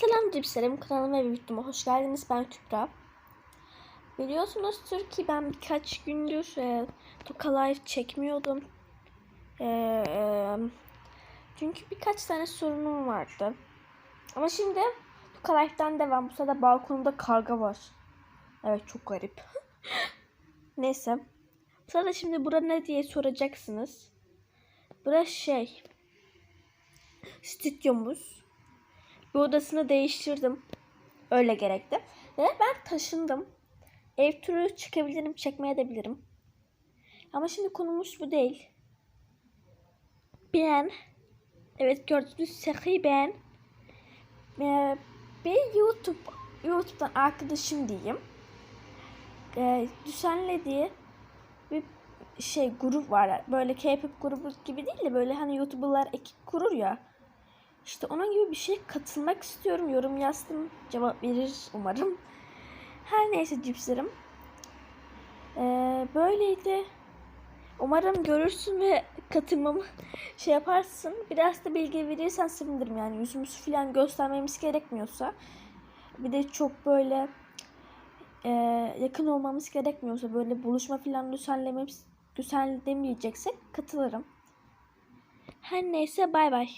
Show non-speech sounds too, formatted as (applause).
Selam cipslerim kanalıma ve videoma hoş geldiniz. Ben Kübra. Biliyorsunuzdur ki ben birkaç gündür e, Toka Live çekmiyordum. E, e, çünkü birkaç tane sorunum vardı. Ama şimdi Toka Live'den devam. Bu sırada balkonumda karga var. Evet çok garip. (laughs) Neyse. Bu sırada şimdi bura ne diye soracaksınız. Burası şey. Stüdyomuz. Bir odasını değiştirdim. Öyle gerekti. Ve ben taşındım. Ev turu çıkabilirim, çekmeye de bilirim. Ama şimdi konumuz bu değil. Ben, evet gördüğünüz şakayı ben, ee, bir YouTube, YouTube'dan arkadaşım diyeyim. Ee, düzenlediği bir şey grup var. Böyle K-pop grubu gibi değil de böyle hani YouTuber'lar ekip kurur ya. İşte onun gibi bir şey katılmak istiyorum. Yorum yazdım. Cevap verir umarım. Her neyse cipslerim. Ee, böyleydi. Umarım görürsün ve katılmamı (laughs) şey yaparsın. Biraz da bilgi verirsen sevinirim yani. Yüzümüzü falan göstermemiz gerekmiyorsa. Bir de çok böyle e, yakın olmamız gerekmiyorsa böyle buluşma falan düzenlememiz düzenlemeyeceksek katılırım. Her neyse bay bay.